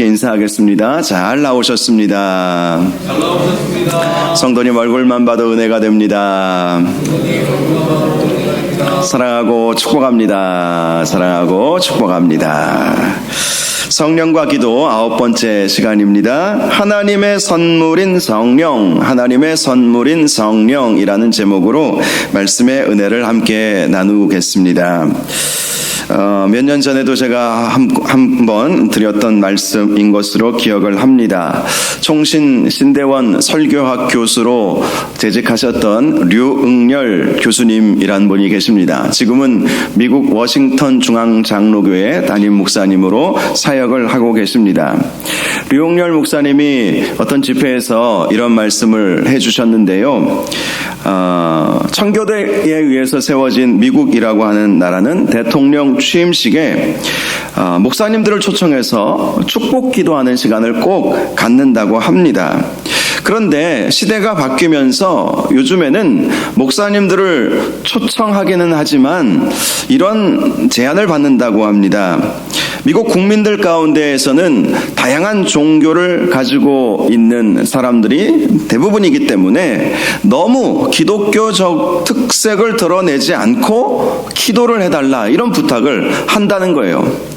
함께 인사하겠습니다. 잘 나오셨습니다. 잘 나오셨습니다. 성도님 얼굴만 봐도 은혜가 됩니다. 사랑하고 축복합니다. 사랑하고 축복합니다. 성령과 기도 아홉 번째 시간입니다. 하나님의 선물인 성령, 하나님의 선물인 성령이라는 제목으로 말씀의 은혜를 함께 나누겠습니다. 어, 몇 년 전에도 제가 한번 드렸던 말씀인 것으로 기억을 합니다. 총신 신대원 설교학 교수로 재직하셨던 류응열 교수님이란 분이 계십니다. 지금은 미국 워싱턴 중앙 장로교회 담임 목사님으로 사역을 하고 계십니다. 류응열 목사님이 어떤 집회에서 이런 말씀을 해주셨는데요. 어, 청교대에 의해서 세워진 미국이라고 하는 나라는 대통령 취임식에 어, 목사님들을 초청해서 축복 기도하는 시간을 꼭 갖는다고 합니다. 그런데 시대가 바뀌면서 요즘에는 목사님들을 초청하기는 하지만 이런 제안을 받는다고 합니다. 미국 국민들 가운데에서는 다양한 종교를 가지고 있는 사람들이 대부분이기 때문에 너무 기독교적 특색을 드러내지 않고 기도를 해달라 이런 부탁을 한다는 거예요.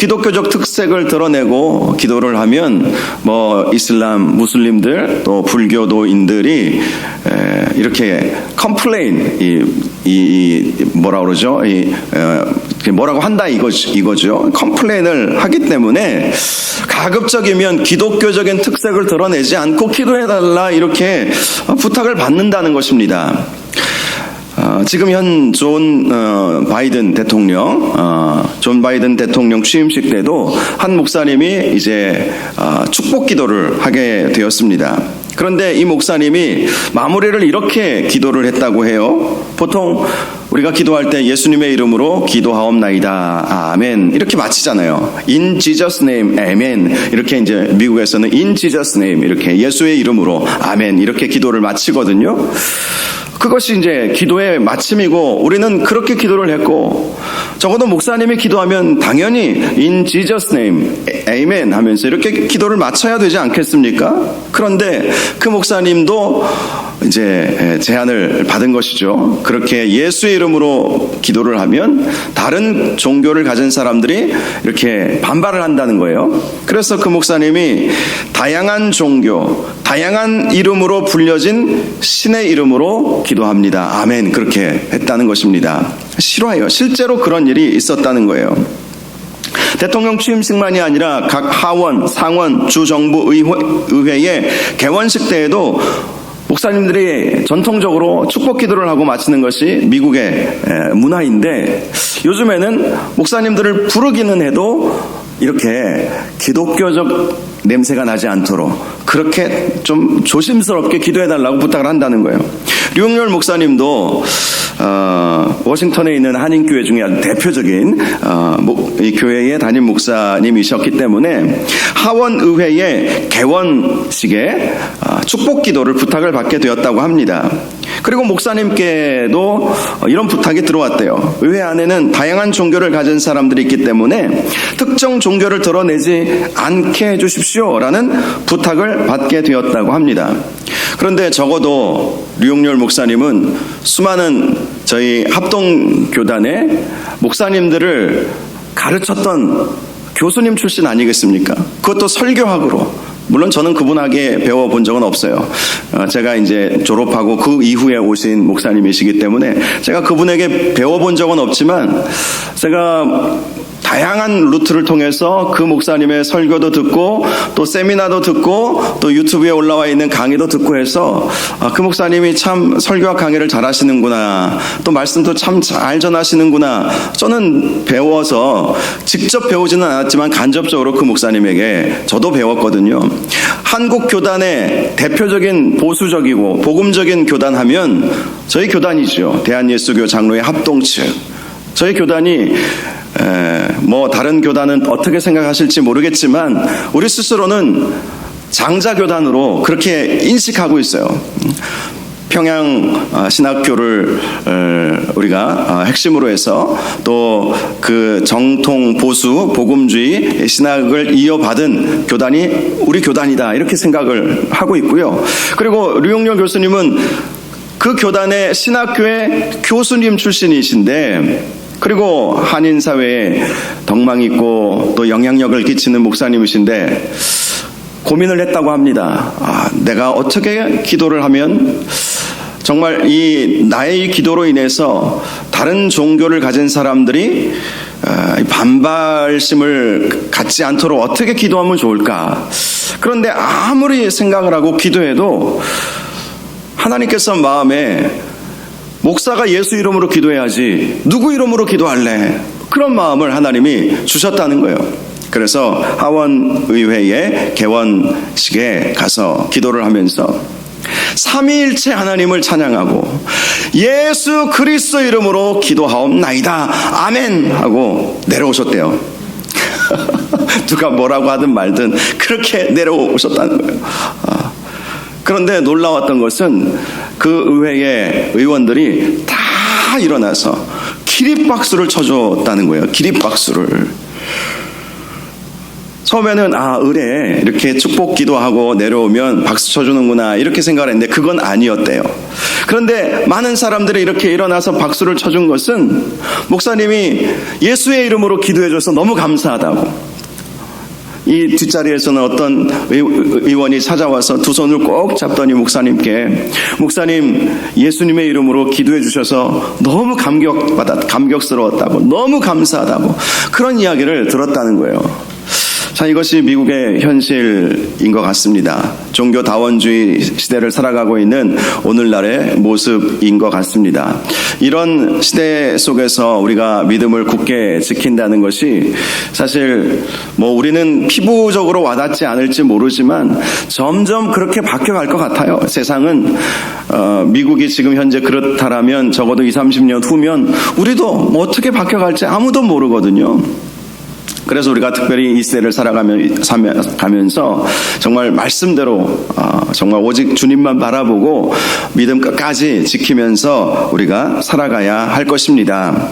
기독교적 특색을 드러내고 기도를 하면 뭐 이슬람 무슬림들 또 불교도인들이 이렇게 컴플레인 이, 이, 이 뭐라 그러죠 이 어, 뭐라고 한다 이거 이거죠 컴플레인을 하기 때문에 가급적이면 기독교적인 특색을 드러내지 않고 기도해달라 이렇게 부탁을 받는다는 것입니다. 어, 지금 현 존 어, 바이든 대통령, 어, 존 바이든 대통령 취임식 때도 한 목사님이 이제 어, 축복 기도를 하게 되었습니다. 그런데 이 목사님이 마무리를 이렇게 기도를 했다고 해요. 보통 우리가 기도할 때 예수님의 이름으로 기도하옵나이다. 아멘. 이렇게 마치잖아요. In Jesus name. 아멘. 이렇게 이제 미국에서는 In Jesus name. 이렇게 예수의 이름으로 아멘. 이렇게 기도를 마치거든요. 그것이 이제 기도의 마침이고 우리는 그렇게 기도를 했고 적어도 목사님이 기도하면 당연히 in Jesus name, amen 하면서 이렇게 기도를 마쳐야 되지 않겠습니까? 그런데 그 목사님도 이제 제안을 받은 것이죠. 그렇게 예수의 이름으로 기도를 하면 다른 종교를 가진 사람들이 이렇게 반발을 한다는 거예요. 그래서 그 목사님이 다양한 종교, 다양한 이름으로 불려진 신의 이름으로 기도합니다. 아멘. 그렇게 했다는 것입니다. 싫어요. 실제로 그런 일이 있었다는 거예요. 대통령 취임식만이 아니라 각 하원, 상원, 주정부 의회, 의 개원식 때에도 목사님들이 전통적으로 축복 기도를 하고 마치는 것이 미국의 문화인데 요즘에는 목사님들을 부르기는 해도 이렇게 기독교적 냄새가 나지 않도록 그렇게 좀 조심스럽게 기도해달라고 부탁을 한다는 거예요. 류영열 목사님도 어, 워싱턴에 있는 한인교회 중에 대표적인 어, 이 교회의 담임 목사님이셨기 때문에 하원의회의 개원식에 어, 축복 기도를 부탁을 받게 되었다고 합니다. 그리고 목사님께도 이런 부탁이 들어왔대요. 의회 안에는 다양한 종교를 가진 사람들이 있기 때문에 특정 종교를 드러내지 않게 해주십시오라는 부탁을 받게 되었다고 합니다. 그런데 적어도 류용렬 목사님은 수많은 저희 합동교단의 목사님들을 가르쳤던 교수님 출신 아니겠습니까? 그것도 설교학으로. 물론 저는 그분에게 배워본 적은 없어요. 어, 제가 이제 졸업하고 그 이후에 오신 목사님이시기 때문에 제가 그분에게 배워본 적은 없지만 제가 다양한 루트를 통해서 그 목사님의 설교도 듣고 또 세미나도 듣고 또 유튜브에 올라와 있는 강의도 듣고 해서 아, 그 목사님이 참 설교와 강의를 잘 하시는구나 또 말씀도 참 잘 전하시는구나. 저는 배워서 직접 배우지는 않았지만 간접적으로 그 목사님에게 저도 배웠거든요. 한국 교단의 대표적인 보수적이고 복음적인 교단 하면 저희 교단이죠. 대한예수교 장로의 합동측 저희 교단이 뭐 다른 교단은 어떻게 생각하실지 모르겠지만 우리 스스로는 장자 교단으로 그렇게 인식하고 있어요. 평양 어, 신학교를 어, 우리가 어, 핵심으로 해서 또 그 정통 보수 복음주의 신학을 이어받은 교단이 우리 교단이다 이렇게 생각을 하고 있고요. 그리고 류용렬 교수님은 그 교단의 신학교의 교수님 출신이신데 그리고 한인 사회에 덕망 있고 또 영향력을 끼치는 목사님이신데 고민을 했다고 합니다. 아, 내가 어떻게 기도를 하면 정말 이 나의 이 기도로 인해서 다른 종교를 가진 사람들이 아, 이 반발심을 갖지 않도록 어떻게 기도하면 좋을까? 그런데 아무리 생각을 하고 기도해도 하나님께서 마음에 목사가 예수 이름으로 기도해야지 누구 이름으로 기도할래? 그런 마음을 하나님이 주셨다는 거예요. 그래서 하원의회의 개원식에 가서 기도를 하면서 삼위일체 하나님을 찬양하고 예수 그리스도 이름으로 기도하옵나이다. 아멘 하고 내려오셨대요. 누가 뭐라고 하든 말든 그렇게 내려오셨다는 거예요. 아, 그런데 놀라웠던 것은 그 의회의 의원들이 다 일어나서 기립박수를 쳐줬다는 거예요. 기립박수를. 처음에는 아 의뢰 이렇게 축복 기도하고 내려오면 박수 쳐주는구나 이렇게 생각을 했는데 그건 아니었대요. 그런데 많은 사람들이 이렇게 일어나서 박수를 쳐준 것은 목사님이 예수의 이름으로 기도해줘서 너무 감사하다고. 이 뒷자리에서는 어떤 의- 의원이 찾아와서 두 손을 꼭 잡더니 목사님께 목사님 예수님의 이름으로 기도해 주셔서 너무 감격받았 감격스러웠다고 너무 감사하다고 그런 이야기를 들었다는 거예요. 자, 이것이 미국의 현실인 것 같습니다. 종교 다원주의 시대를 살아가고 있는 오늘날의 모습인 것 같습니다. 이런 시대 속에서 우리가 믿음을 굳게 지킨다는 것이 사실 뭐 우리는 피부적으로 와닿지 않을지 모르지만 점점 그렇게 바뀌어갈 것 같아요. 세상은 어, 미국이 지금 현재 그렇다라면 적어도 2, 30년 후면 우리도 뭐 어떻게 바뀌어갈지 아무도 모르거든요. 그래서 우리가 특별히 이 시대를 살아가면서 정말 말씀대로 어, 정말 오직 주님만 바라보고 믿음 끝까지 지키면서 우리가 살아가야 할 것입니다.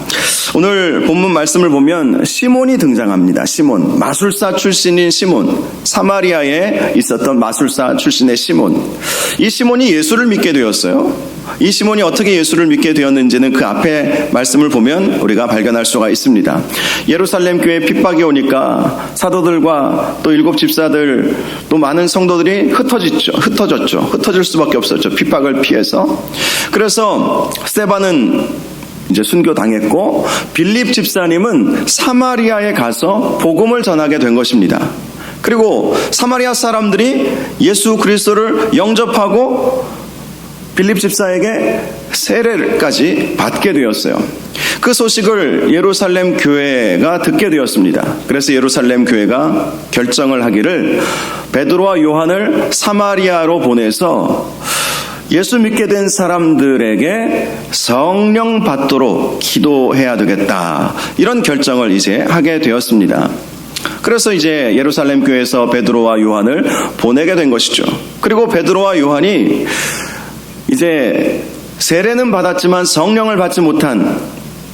오늘 본문 말씀을 보면 시몬이 등장합니다. 시몬 마술사 출신인 시몬 사마리아에 있었던 마술사 출신의 시몬 이 시몬이 예수를 믿게 되었어요. 이 시몬이 어떻게 예수를 믿게 되었는지는 그 앞에 말씀을 보면 우리가 발견할 수가 있습니다. 예루살렘 교회에 핍박이 오니까 사도들과 또 일곱 집사들 또 많은 성도들이 흩어졌죠. 흩어졌죠. 흩어질 수밖에 없었죠. 핍박을 피해서. 그래서 스테반은 이제 순교 당했고 빌립 집사님은 사마리아에 가서 복음을 전하게 된 것입니다. 그리고 사마리아 사람들이 예수 그리스도를 영접하고 빌립 집사에게 세례까지 받게 되었어요. 그 소식을 예루살렘 교회가 듣게 되었습니다. 그래서 예루살렘 교회가 결정을 하기를 베드로와 요한을 사마리아로 보내서 예수 믿게 된 사람들에게 성령 받도록 기도해야 되겠다. 이런 결정을 이제 하게 되었습니다. 그래서 이제 예루살렘 교회에서 베드로와 요한을 보내게 된 것이죠. 그리고 베드로와 요한이 이제 세례는 받았지만 성령을 받지 못한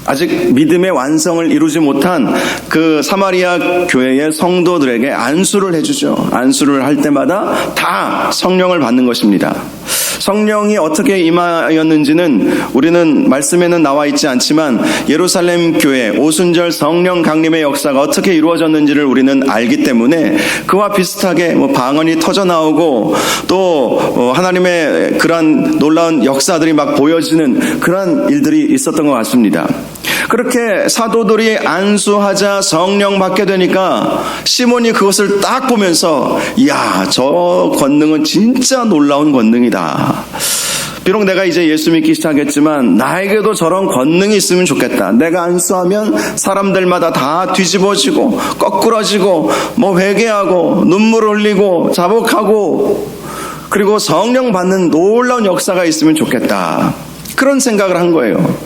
아직 믿음의 완성을 이루지 못한 그 사마리아 교회의 성도들에게 안수를 해주죠. 안수를 할 때마다 다 성령을 받는 것입니다. 성령이 어떻게 임하였는지는 우리는 말씀에는 나와 있지 않지만 예루살렘 교회 오순절 성령 강림의 역사가 어떻게 이루어졌는지를 우리는 알기 때문에 그와 비슷하게 뭐 방언이 터져 나오고 또 어, 하나님의 그러한 놀라운 역사들이 막 보여지는 그러한 일들이 있었던 것 같습니다. 그렇게 사도들이 안수하자 성령 받게 되니까 시몬이 그것을 딱 보면서 이야 저 권능은 진짜 놀라운 권능이다. 비록 내가 이제 예수 믿기 시작했지만 나에게도 저런 권능이 있으면 좋겠다. 내가 안수하면 사람들마다 다 뒤집어지고 거꾸러지고 뭐 회개하고 눈물 흘리고 자복하고 그리고 성령 받는 놀라운 역사가 있으면 좋겠다. 그런 생각을 한 거예요.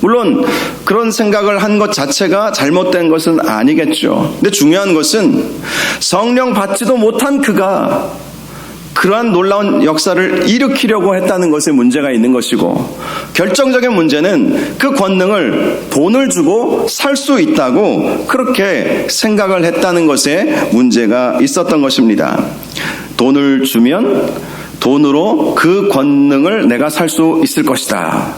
물론 그런 생각을 한 것 자체가 잘못된 것은 아니겠죠. 근데 중요한 것은 성령 받지도 못한 그가 그러한 놀라운 역사를 일으키려고 했다는 것에 문제가 있는 것이고 결정적인 문제는 그 권능을 돈을 주고 살 수 있다고 그렇게 생각을 했다는 것에 문제가 있었던 것입니다. 돈을 주면 돈으로 그 권능을 내가 살 수 있을 것이다.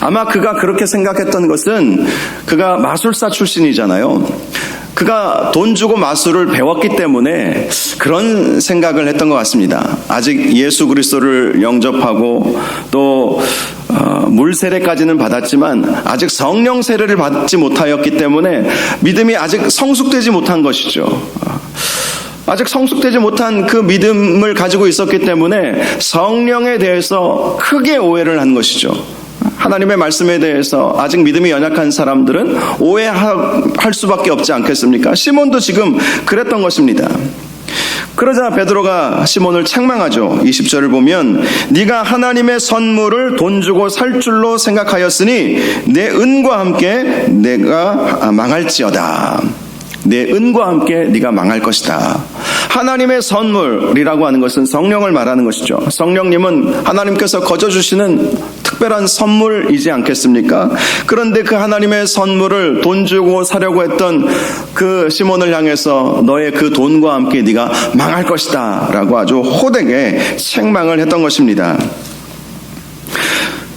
아마 그가 그렇게 생각했던 것은 그가 마술사 출신이잖아요. 그가 돈 주고 마술을 배웠기 때문에 그런 생각을 했던 것 같습니다. 아직 예수 그리스도를 영접하고 또 어, 물 세례까지는 받았지만 아직 성령 세례를 받지 못하였기 때문에 믿음이 아직 성숙되지 못한 것이죠. 아직 성숙되지 못한 그 믿음을 가지고 있었기 때문에 성령에 대해서 크게 오해를 한 것이죠. 하나님의 말씀에 대해서 아직 믿음이 연약한 사람들은 오해할 수밖에 없지 않겠습니까? 시몬도 지금 그랬던 것입니다. 그러자 베드로가 시몬을 책망하죠. 20절을 보면 네가 하나님의 선물을 돈 주고 살 줄로 생각하였으니 내 은과 함께 내가 망할지어다. 내 은과 함께 네가 망할 것이다. 하나님의 선물이라고 하는 것은 성령을 말하는 것이죠. 성령님은 하나님께서 거저 주시는 특별한 선물이지 않겠습니까? 그런데 그 하나님의 선물을 돈 주고 사려고 했던 그 시몬을 향해서 너의 그 돈과 함께 네가 망할 것이다라고 아주 호되게 책망을 했던 것입니다.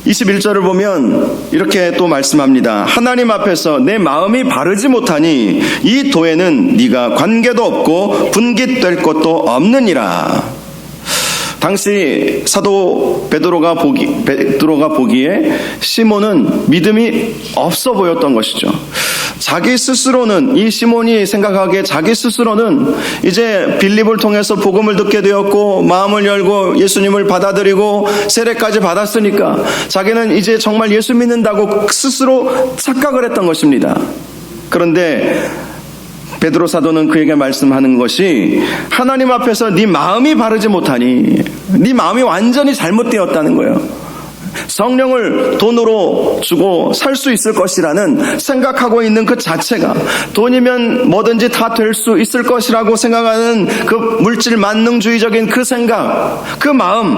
21절을 보면 이렇게 또 말씀합니다. 하나님 앞에서 내 마음이 바르지 못하니 이 도에는 네가 관계도 없고 분깃될 것도 없느니라. 당시 사도 베드로가 보기 베드로가 보기에 시몬은 믿음이 없어 보였던 것이죠. 자기 스스로는 이 시몬이 생각하기에 자기 스스로는 이제 빌립을 통해서 복음을 듣게 되었고 마음을 열고 예수님을 받아들이고 세례까지 받았으니까 자기는 이제 정말 예수 믿는다고 스스로 착각을 했던 것입니다. 그런데 베드로 사도는 그에게 말씀하는 것이 하나님 앞에서 네 마음이 바르지 못하니 네 마음이 완전히 잘못되었다는 거예요. 성령을 돈으로 주고 살 수 있을 것이라는 생각하고 있는 그 자체가 돈이면 뭐든지 다 될 수 있을 것이라고 생각하는 그 물질 만능주의적인 그 생각, 그 마음,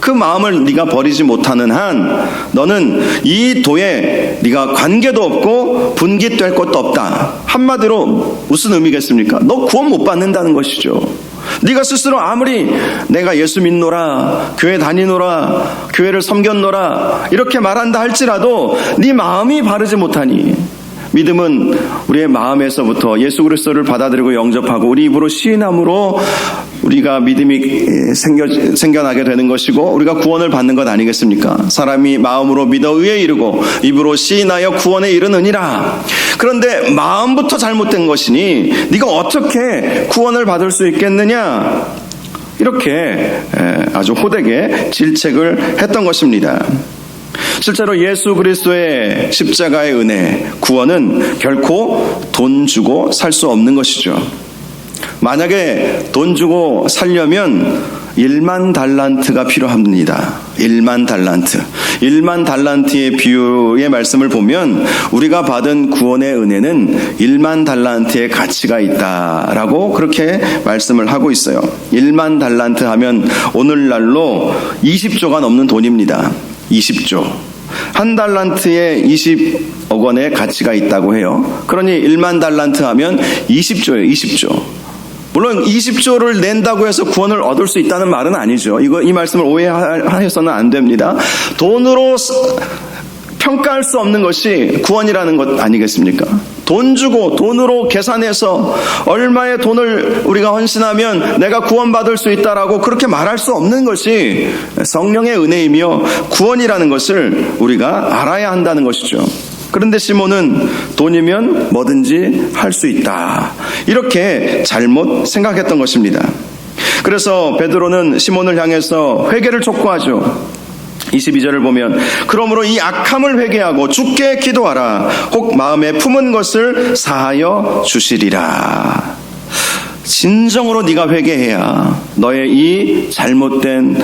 그 마음을 네가 버리지 못하는 한 너는 이 도에 네가 관계도 없고 분깃될 것도 없다. 한마디로 무슨 의미겠습니까? 너 구원 못 받는다는 것이죠. 네가 스스로 아무리 내가 예수 믿노라 교회 다니노라 교회를 섬겼노라 이렇게 말한다 할지라도 네 마음이 바르지 못하니 믿음은 우리의 마음에서부터 예수 그리스도를 받아들이고 영접하고 우리 입으로 시인함으로 우리가 믿음이 생겨, 생겨나게 되는 것이고 우리가 구원을 받는 것 아니겠습니까? 사람이 마음으로 믿어 의에 이르고 입으로 시인하여 구원에 이르느니라. 그런데 마음부터 잘못된 것이니 네가 어떻게 구원을 받을 수 있겠느냐? 이렇게 아주 호되게 질책을 했던 것입니다. 실제로 예수 그리스도의 십자가의 은혜, 구원은 결코 돈 주고 살 수 없는 것이죠. 만약에 돈 주고 살려면 1만 달란트가 필요합니다. 1만 달란트. 1만 달란트의 비유의 말씀을 보면 우리가 받은 구원의 은혜는 1만 달란트의 가치가 있다라고 그렇게 말씀을 하고 있어요. 1만 달란트 하면 오늘날로 20조가 넘는 돈입니다. 20조. 한 달란트에 20억 원의 가치가 있다고 해요. 그러니 1만 달란트 하면 20조예요, 20조. 물론 20조를 낸다고 해서 구원을 얻을 수 있다는 말은 아니죠. 이거 이 말씀을 오해하셔서는 안 됩니다. 돈으로 평가할 수 없는 것이 구원이라는 것 아니겠습니까? 돈 주고 돈으로 계산해서 얼마의 돈을 우리가 헌신하면 내가 구원받을 수 있다라고 그렇게 말할 수 없는 것이 성령의 은혜이며 구원이라는 것을 우리가 알아야 한다는 것이죠. 그런데 시몬은 돈이면 뭐든지 할 수 있다. 이렇게 잘못 생각했던 것입니다. 그래서 베드로는 시몬을 향해서 회개를 촉구하죠. 22절을 보면 그러므로 이 악함을 회개하고 죽게 기도하라. 혹 마음에 품은 것을 사하여 주시리라. 진정으로 네가 회개해야 너의 이 잘못된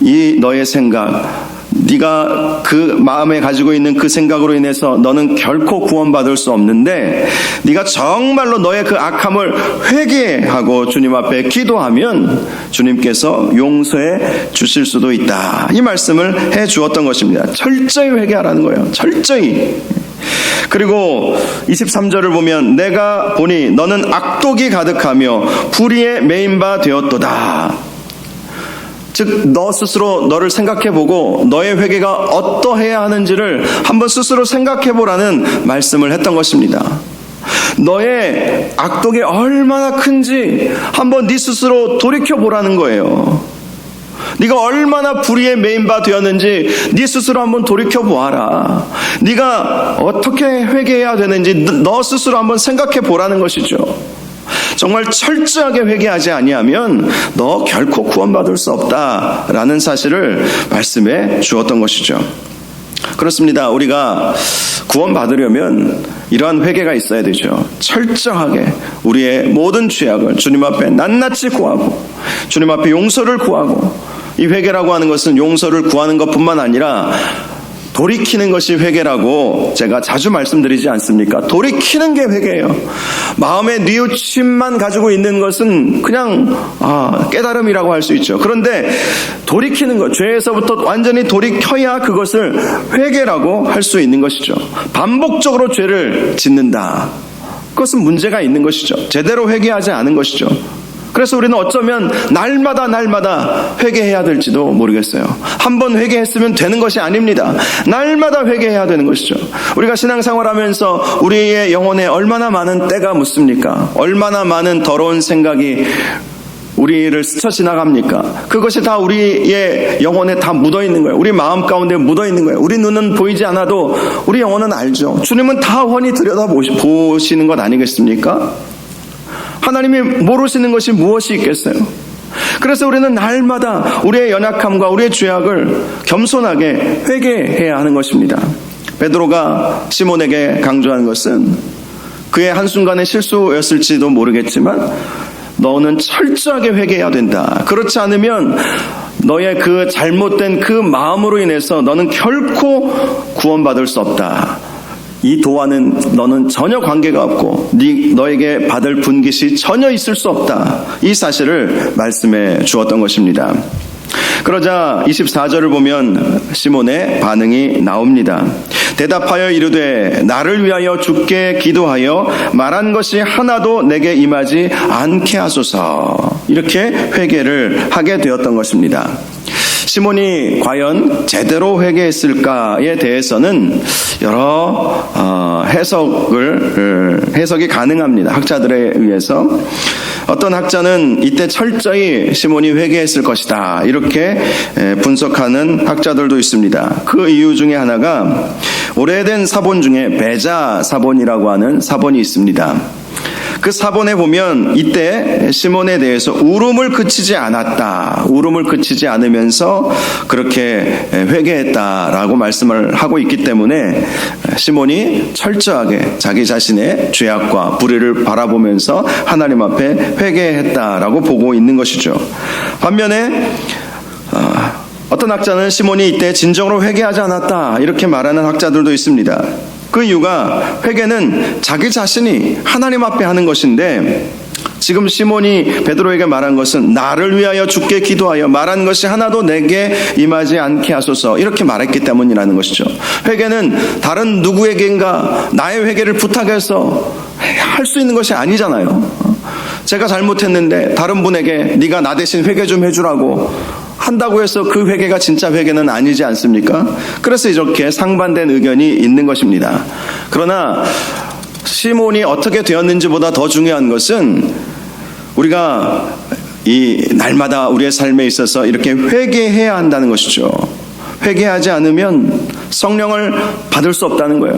이 너의 생각 네가 그 마음에 가지고 있는 그 생각으로 인해서 너는 결코 구원받을 수 없는데 네가 정말로 너의 그 악함을 회개하고 주님 앞에 기도하면 주님께서 용서해 주실 수도 있다. 이 말씀을 해 주었던 것입니다. 철저히 회개하라는 거예요. 철저히. 그리고 23절을 보면 내가 보니 너는 악독이 가득하며 불의에 메인 바 되었도다. 즉, 너 스스로 너를 생각해 보고 너의 회개가 어떠해야 하는지를 한번 스스로 생각해 보라는 말씀을 했던 것입니다. 너의 악독이 얼마나 큰지 한번 네 스스로 돌이켜 보라는 거예요. 네가 얼마나 불의에 메인바 되었는지 네 스스로 한번 돌이켜 보아라. 네가 어떻게 회개해야 되는지 너 스스로 한번 생각해 보라는 것이죠. 정말 철저하게 회개하지 아니하면 너 결코 구원받을 수 없다라는 사실을 말씀해 주었던 것이죠. 그렇습니다. 우리가 구원받으려면 이러한 회개가 있어야 되죠. 철저하게 우리의 모든 죄악을 주님 앞에 낱낱이 구하고 주님 앞에 용서를 구하고 이 회개라고 하는 것은 용서를 구하는 것뿐만 아니라 돌이키는 것이 회개라고 제가 자주 말씀드리지 않습니까? 돌이키는 게 회개예요. 마음의 뉘우침만 가지고 있는 것은 그냥 아, 깨달음이라고 할 수 있죠. 그런데 돌이키는 것, 죄에서부터 완전히 돌이켜야 그것을 회개라고 할 수 있는 것이죠. 반복적으로 죄를 짓는다. 그것은 문제가 있는 것이죠. 제대로 회개하지 않은 것이죠. 그래서 우리는 어쩌면 날마다 날마다 회개해야 될지도 모르겠어요. 한 번 회개했으면 되는 것이 아닙니다. 날마다 회개해야 되는 것이죠. 우리가 신앙생활 하면서 우리의 영혼에 얼마나 많은 때가 묻습니까? 얼마나 많은 더러운 생각이 우리를 스쳐 지나갑니까? 그것이 다 우리의 영혼에 다 묻어 있는 거예요. 우리 마음 가운데 묻어 있는 거예요. 우리 눈은 보이지 않아도 우리 영혼은 알죠. 주님은 다 훤히 들여다 보시는 것 아니겠습니까? 하나님이 모르시는 것이 무엇이 있겠어요? 그래서 우리는 날마다 우리의 연약함과 우리의 죄악을 겸손하게 회개해야 하는 것입니다. 베드로가 시몬에게 강조한 것은 그의 한순간의 실수였을지도 모르겠지만 너는 철저하게 회개해야 된다. 그렇지 않으면 너의 그 잘못된 그 마음으로 인해서 너는 결코 구원받을 수 없다. 이 도와는 너는 전혀 관계가 없고 네, 너에게 받을 분깃이 전혀 있을 수 없다. 이 사실을 말씀해 주었던 것입니다. 그러자 24절을 보면 시몬의 반응이 나옵니다. 대답하여 이르되 나를 위하여 죽게 기도하여 말한 것이 하나도 내게 임하지 않게 하소서. 이렇게 회개를 하게 되었던 것입니다. 시몬이 과연 제대로 회개했을까에 대해서는 여러 어, 해석을 어, 해석이 가능합니다. 학자들에 의해서 어떤 학자는 이때 철저히 시몬이 회개했을 것이다 이렇게 에, 분석하는 학자들도 있습니다. 그 이유 중에 하나가 오래된 사본 중에 베자 사본이라고 하는 사본이 있습니다. 그 사본에 보면 이때 시몬에 대해서 울음을 그치지 않았다. 울음을 그치지 않으면서 그렇게 회개했다라고 말씀을 하고 있기 때문에 시몬이 철저하게 자기 자신의 죄악과 불의를 바라보면서 하나님 앞에 회개했다라고 보고 있는 것이죠. 반면에 어, 어떤 학자는 시몬이 이때 진정으로 회개하지 않았다 이렇게 말하는 학자들도 있습니다. 그 이유가 회개는 자기 자신이 하나님 앞에 하는 것인데 지금 시몬이 베드로에게 말한 것은 나를 위하여 죽게 기도하여 말한 것이 하나도 내게 임하지 않게 하소서 이렇게 말했기 때문이라는 것이죠. 회개는 다른 누구에게인가 나의 회개를 부탁해서 할 수 있는 것이 아니잖아요. 제가 잘못했는데 다른 분에게 네가 나 대신 회개 좀 해주라고 한다고 해서 그 회개가 진짜 회개는 아니지 않습니까? 그래서 이렇게 상반된 의견이 있는 것입니다. 그러나 시몬이 어떻게 되었는지보다 더 중요한 것은 우리가 이 날마다 우리의 삶에 있어서 이렇게 회개해야 한다는 것이죠. 회개하지 않으면 성령을 받을 수 없다는 거예요.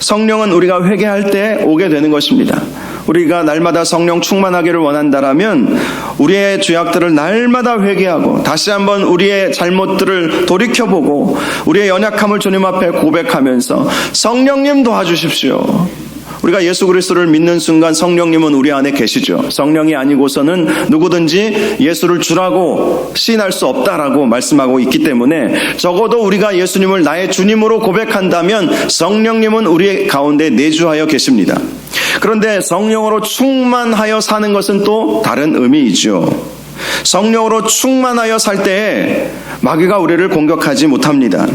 성령은 우리가 회개할 때 오게 되는 것입니다. 우리가 날마다 성령 충만하기를 원한다라면 우리의 죄악들을 날마다 회개하고 다시 한번 우리의 잘못들을 돌이켜보고 우리의 연약함을 주님 앞에 고백하면서 성령님 도와주십시오. 우리가 예수 그리스도를 믿는 순간 성령님은 우리 안에 계시죠. 성령이 아니고서는 누구든지 예수를 주라고 시인할 수 없다라고 말씀하고 있기 때문에 적어도 우리가 예수님을 나의 주님으로 고백한다면 성령님은 우리 가운데 내주하여 계십니다. 그런데 성령으로 충만하여 사는 것은 또 다른 의미이죠. 성령으로 충만하여 살 때에 마귀가 우리를 공격하지 못합니다.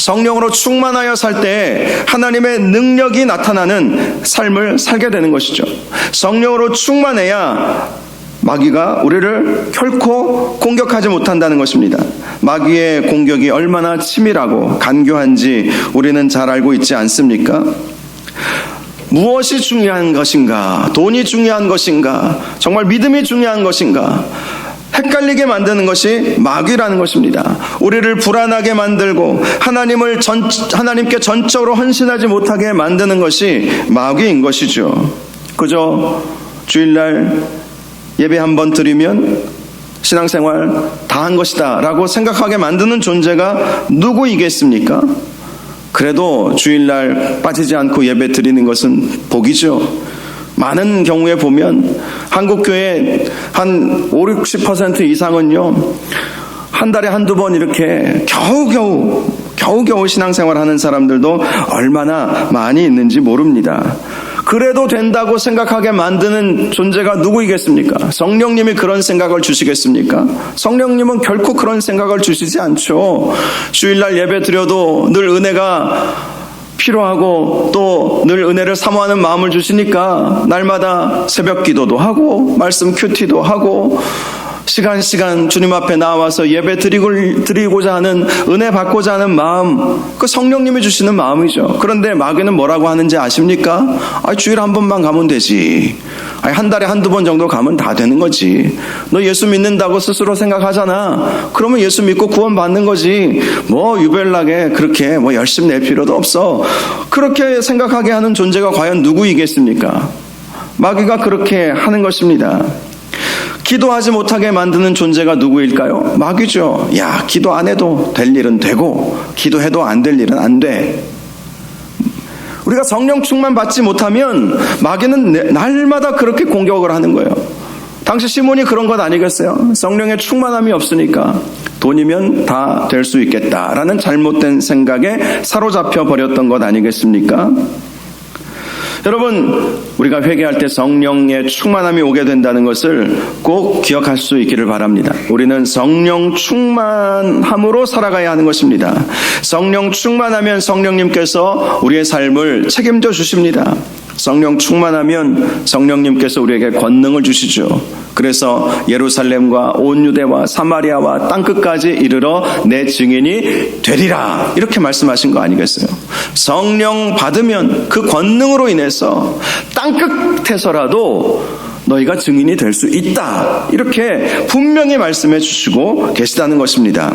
성령으로 충만하여 살 때에 하나님의 능력이 나타나는 삶을 살게 되는 것이죠. 성령으로 충만해야 마귀가 우리를 결코 공격하지 못한다는 것입니다. 마귀의 공격이 얼마나 치밀하고 간교한지 우리는 잘 알고 있지 않습니까? 무엇이 중요한 것인가? 돈이 중요한 것인가? 정말 믿음이 중요한 것인가? 헷갈리게 만드는 것이 마귀라는 것입니다. 우리를 불안하게 만들고 하나님을 전, 하나님께 전적으로 헌신하지 못하게 만드는 것이 마귀인 것이죠. 그저 주일날 예배 한 번 드리면 신앙생활 다 한 것이다 라고 생각하게 만드는 존재가 누구이겠습니까? 그래도 주일날 빠지지 않고 예배 드리는 것은 복이죠. 많은 경우에 보면 한국교회 한 5, 60% 이상은요, 한 달에 한두 번 이렇게 겨우겨우, 겨우겨우 신앙생활 하는 사람들도 얼마나 많이 있는지 모릅니다. 그래도 된다고 생각하게 만드는 존재가 누구이겠습니까? 성령님이 그런 생각을 주시겠습니까? 성령님은 결코 그런 생각을 주시지 않죠. 주일날 예배 드려도 늘 은혜가 필요하고 또 늘 은혜를 사모하는 마음을 주시니까 날마다 새벽 기도도 하고 말씀 큐티도 하고 시간 시간 주님 앞에 나와서 예배 드리고, 드리고자 하는 은혜 받고자 하는 마음 그 성령님이 주시는 마음이죠. 그런데 마귀는 뭐라고 하는지 아십니까? 아, 주일 한 번만 가면 되지. 아니, 한 달에 한두 번 정도 가면 다 되는 거지. 너 예수 믿는다고 스스로 생각하잖아. 그러면 예수 믿고 구원 받는 거지. 뭐 유별나게 그렇게 뭐 열심 낼 필요도 없어. 그렇게 생각하게 하는 존재가 과연 누구이겠습니까? 마귀가 그렇게 하는 것입니다. 기도하지 못하게 만드는 존재가 누구일까요? 마귀죠. 야, 기도 안 해도 될 일은 되고, 기도해도 안 될 일은 안 돼. 우리가 성령 충만 받지 못하면 마귀는 내- 날마다 그렇게 공격을 하는 거예요. 당시 시몬이 그런 것 아니겠어요? 성령의 충만함이 없으니까 돈이면 다 될 수 있겠다라는 잘못된 생각에 사로잡혀 버렸던 것 아니겠습니까? 여러분, 우리가 회개할 때 성령의 충만함이 오게 된다는 것을 꼭 기억할 수 있기를 바랍니다. 우리는 성령 충만함으로 살아가야 하는 것입니다. 성령 충만하면 성령님께서 우리의 삶을 책임져 주십니다. 성령 충만하면 성령님께서 우리에게 권능을 주시죠. 그래서 예루살렘과 온 유대와 사마리아와 땅 끝까지 이르러 내 증인이 되리라. 이렇게 말씀하신 거 아니겠어요? 성령 받으면 그 권능으로 인해서 땅 끝에서라도 너희가 증인이 될 수 있다. 이렇게 분명히 말씀해 주시고 계시다는 것입니다.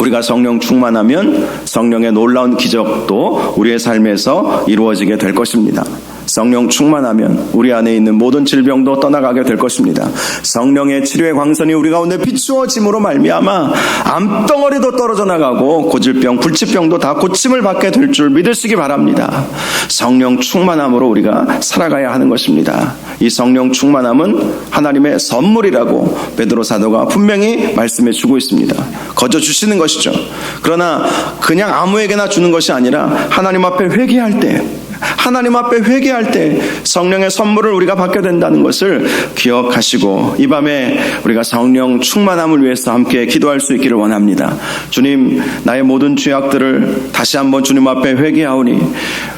우리가 성령 충만하면 성령의 놀라운 기적도 우리의 삶에서 이루어지게 될 것입니다. 성령 충만하면 우리 안에 있는 모든 질병도 떠나가게 될 것입니다. 성령의 치료의 광선이 우리 가운데 비추어짐으로 말미암아 암덩어리도 떨어져 나가고 고질병, 불치병도 다 고침을 받게 될 줄 믿으시기 바랍니다. 성령 충만함으로 우리가 살아가야 하는 것입니다. 이 성령 충만함은 하나님의 선물이라고 베드로 사도가 분명히 말씀해 주고 있습니다. 거저 주시는 것이죠. 그러나 그냥 아무에게나 주는 것이 아니라 하나님 앞에 회개할 때 하나님 앞에 회개할 때 성령의 선물을 우리가 받게 된다는 것을 기억하시고 이 밤에 우리가 성령 충만함을 위해서 함께 기도할 수 있기를 원합니다. 주님, 나의 모든 죄악들을 다시 한번 주님 앞에 회개하오니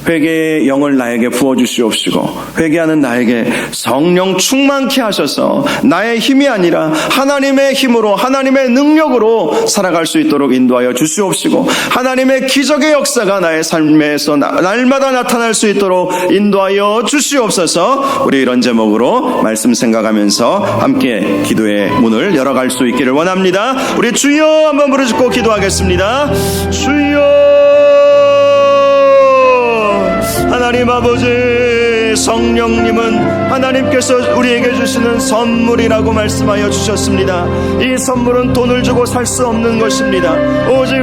회개의 영을 나에게 부어 주시옵시고 회개하는 나에게 성령 충만케 하셔서 나의 힘이 아니라 하나님의 힘으로 하나님의 능력으로 살아갈 수 있도록 인도하여 주시옵시고 하나님의 기적의 역사가 나의 삶에서 나- 날마다 나타날 수 있도록 인도하여 주시옵소서. 우리 이런 제목으로 말씀 생각하면서 함께 기도의 문을 열어갈 수 있기를 원합니다. 우리 주여 한번 부르짖고 기도하겠습니다. 주여 하나님 아버지 성령님은 하나님께서 우리에게 주시는 선물이라고 말씀하여 주셨습니다. 이 선물은 돈을 주고 살 수 없는 것입니다. 오직